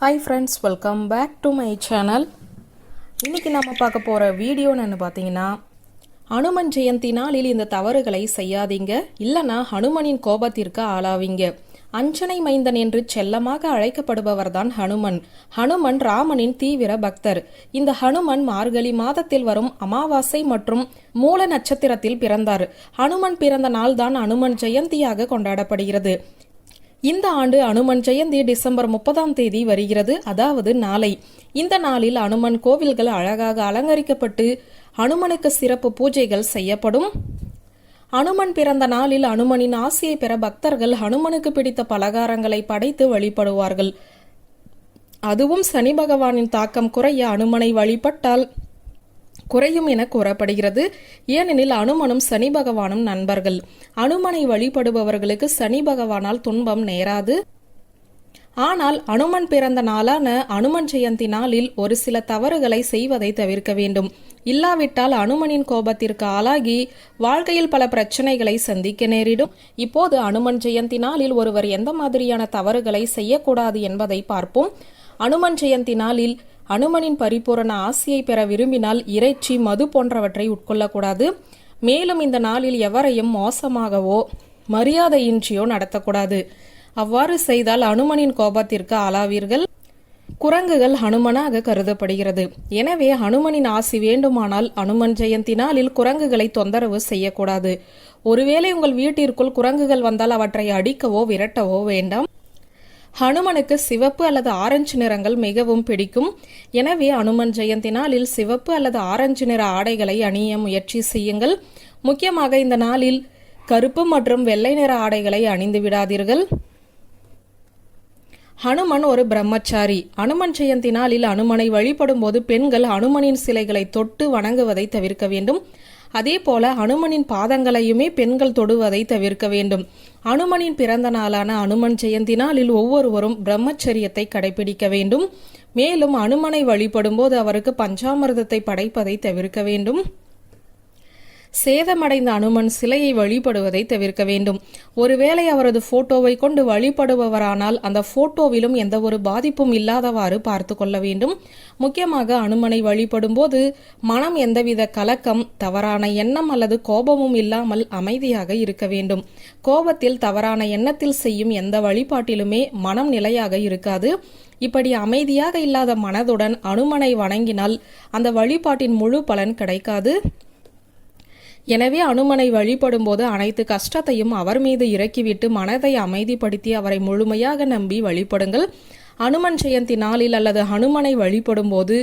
Hi friends welcome back to my channel இன்றைக்கி நம்ம பார்க்க போகிற வீடியோன்னு பார்த்தீங்கன்னா ஹனுமன் ஜெயந்தி நாளில் இந்த தவறுகளை செய்யாதீங்க. இல்லைன்னா ஹனுமனின் கோபத்திற்கு ஆளாவீங்க. அஞ்சனை மைந்தன் என்று செல்லமாக அழைக்கப்படுபவர்தான் ஹனுமன். ஹனுமன் ராமனின் தீவிர பக்தர். இந்த ஹனுமன் மார்கழி மாதத்தில் வரும் அமாவாசை மற்றும் மூல நட்சத்திரத்தில் பிறந்தார். ஹனுமன் பிறந்த நாள்தான் ஹனுமன் ஜெயந்தியாக கொண்டாடப்படுகிறது. இந்த ஆண்டு அனுமன் ஜெயந்தி டிசம்பர் முப்பதாம் தேதி வருகிறது. அதாவது நாளை. இந்த நாளில் அனுமன் கோவில்கள் அழகாக அலங்கரிக்கப்பட்டு அனுமனுக்கு சிறப்பு பூஜைகள் செய்யப்படும். அனுமன் பிறந்த நாளில் அனுமனின் ஆசையை பெற பக்தர்கள் ஹனுமனுக்கு பிடித்த பலகாரங்களை படைத்து வழிபடுவார்கள். அதுவும் சனி பகவானின் தாக்கம் குறைய அனுமனை வழிபட்டால் குறையும் என கூறப்படுகிறது. ஏனெனில் அனுமனும் சனி பகவானும் நண்பர்கள். அனுமனை வழிபடுபவர்களுக்கு சனி பகவானால் துன்பம் நேராது. ஆனால் அனுமன் பிறந்த நாளான அனுமன் ஜெயந்தி நாளில் ஒரு சில தவறுகளை செய்வதை தவிர்க்க வேண்டும். இல்லாவிட்டால் அனுமனின் கோபத்திற்கு ஆளாகி வாழ்க்கையில் பல பிரச்சனைகளை சந்திக்க நேரிடும். இப்போது அனுமன் ஜெயந்தி நாளில் ஒருவர் எந்த மாதிரியான தவறுகளை செய்யக்கூடாது என்பதை பார்ப்போம். அனுமன் ஜெயந்தி நாளில் அனுமனின் பரிபூரண ஆசியை பெற விரும்பினால் இறைச்சி மது போன்றவற்றை உட்கொள்ளக்கூடாது. மேலும் இந்த நாளில் எவரையும் மோசமாகவோ மரியாதையின்றியோ நடத்தக்கூடாது. அவ்வாறு செய்தால் அனுமனின் கோபத்திற்கு ஆளாவீர்கள். குரங்குகள் ஹனுமனாக கருதப்படுகிறது. எனவே ஹனுமனின் ஆசி வேண்டுமானால் அனுமன் ஜெயந்தி நாளில் குரங்குகளை தொந்தரவு செய்யக்கூடாது. ஒருவேளை உங்கள் வீட்டிற்குள் குரங்குகள் வந்தால் அவற்றை அடிக்கவோ விரட்டவோ வேண்டாம். ஹனுமனுக்கு சிவப்பு அல்லது ஆரஞ்சு நிறங்கள் மிகவும் பிடிக்கும். எனவே அனுமன் ஜெயந்தி நாளில் சிவப்பு அல்லது ஆரஞ்சு நிற ஆடைகளை அணிய முயற்சி செய்யுங்கள். முக்கியமாக இந்த நாளில் கருப்பு மற்றும் வெள்ளை நிற ஆடைகளை அணிந்து விடாதீர்கள். ஹனுமன் ஒரு பிரம்மச்சாரி. அனுமன் ஜெயந்தி நாளில் அனுமனை வழிபடும் போது பெண்கள் அனுமனின் சிலைகளை தொட்டு வணங்குவதை தவிர்க்க வேண்டும். அதே போல அனுமனின் பாதங்களையுமே பெண்கள் தொடுவதை தவிர்க்க வேண்டும். அனுமனின் பிறந்த நாளான அனுமன் ஜெயந்தி நாளில் ஒவ்வொருவரும் பிரம்மச்சரியத்தை கடைபிடிக்க வேண்டும். மேலும் அனுமனை வழிபடும் போது அவருக்கு பஞ்சாமிர்தத்தை படைப்பதை தவிர்க்க வேண்டும். சேதமடைந்த அனுமன் சிலையை வழிபடுவதை தவிர்க்க வேண்டும். ஒருவேளை அவரது போட்டோவை கொண்டு வழிபடுபவரானால் அந்த போட்டோவிலும் எந்த ஒரு பாதிப்பும் இல்லாதவாறு பார்த்து கொள்ள வேண்டும். முக்கியமாக அனுமனை வழிபடும் போது மனம் எந்தவித கலக்கம் தவறான எண்ணம் அல்லது கோபமும் இல்லாமல் அமைதியாக இருக்க வேண்டும். கோபத்தில் தவறான எண்ணத்தில் செய்யும் எந்த வழிபாட்டிலுமே மனம் நிலையாக இருக்காது. இப்படி அமைதியாக இல்லாத மனதுடன் அனுமனை வணங்கினால் அந்த வழிபாட்டின் முழு பலன் கிடைக்காது. எனவே அனுமனை வழிபடும் போது அனைத்து கஷ்டத்தையும் அவர் மீது இறக்கிவிட்டு மனதை அமைதிப்படுத்தி அவரை முழுமையாக நம்பி வழிபடுங்கள். அனுமன் ஜெயந்தி நாளில் அல்லது ஹனுமனை வழிபடும் போது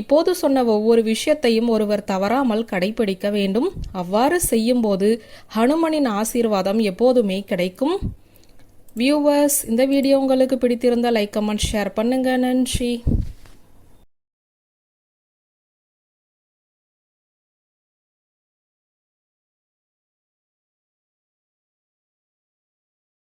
இப்போது சொன்ன ஒவ்வொரு விஷயத்தையும் ஒருவர் தவறாமல் கடைபிடிக்க வேண்டும். அவ்வாறு செய்யும் போது ஹனுமனின் ஆசீர்வாதம் எப்போதுமே கிடைக்கும். வியூவர்ஸ் இந்த வீடியோ உங்களுக்கு பிடித்திருந்தால் லைக் கமெண்ட் ஷேர் பண்ணுங்க. நன்றி.